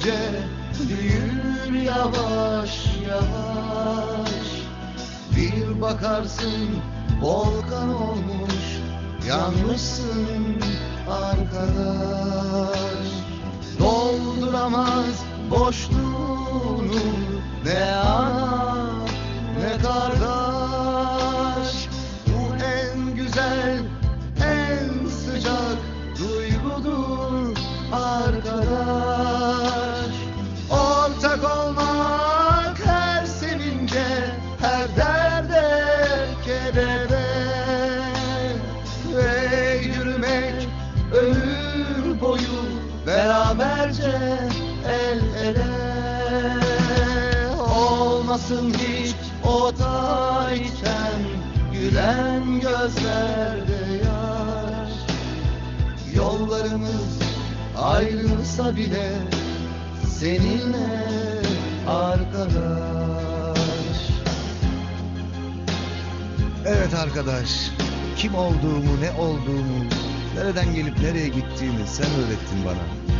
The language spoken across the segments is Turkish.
düşer önce Büyür yavaş yavaş. Bir bakarsın volkan olmuş Yanmışsın arkadaş. Dolduramaz boşluğunu beraberce el ele. Olmasın hiç o gülen gözlerde yaş. Yollarımız ayrılsa bile seninle arkadaş. Evet arkadaş, kim olduğumu, ne olduğumu, nereden gelip nereye gittiğimi sen öğrettin bana.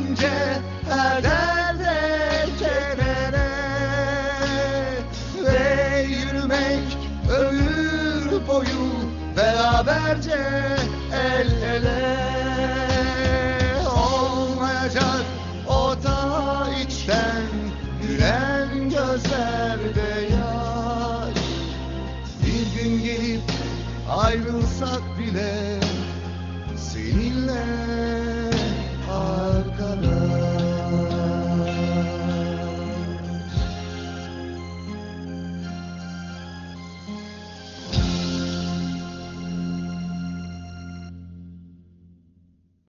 beraberce el ele. Olmayacak o da içten gülen gözlerde yaş. Bir gün gelip ayrılsak bile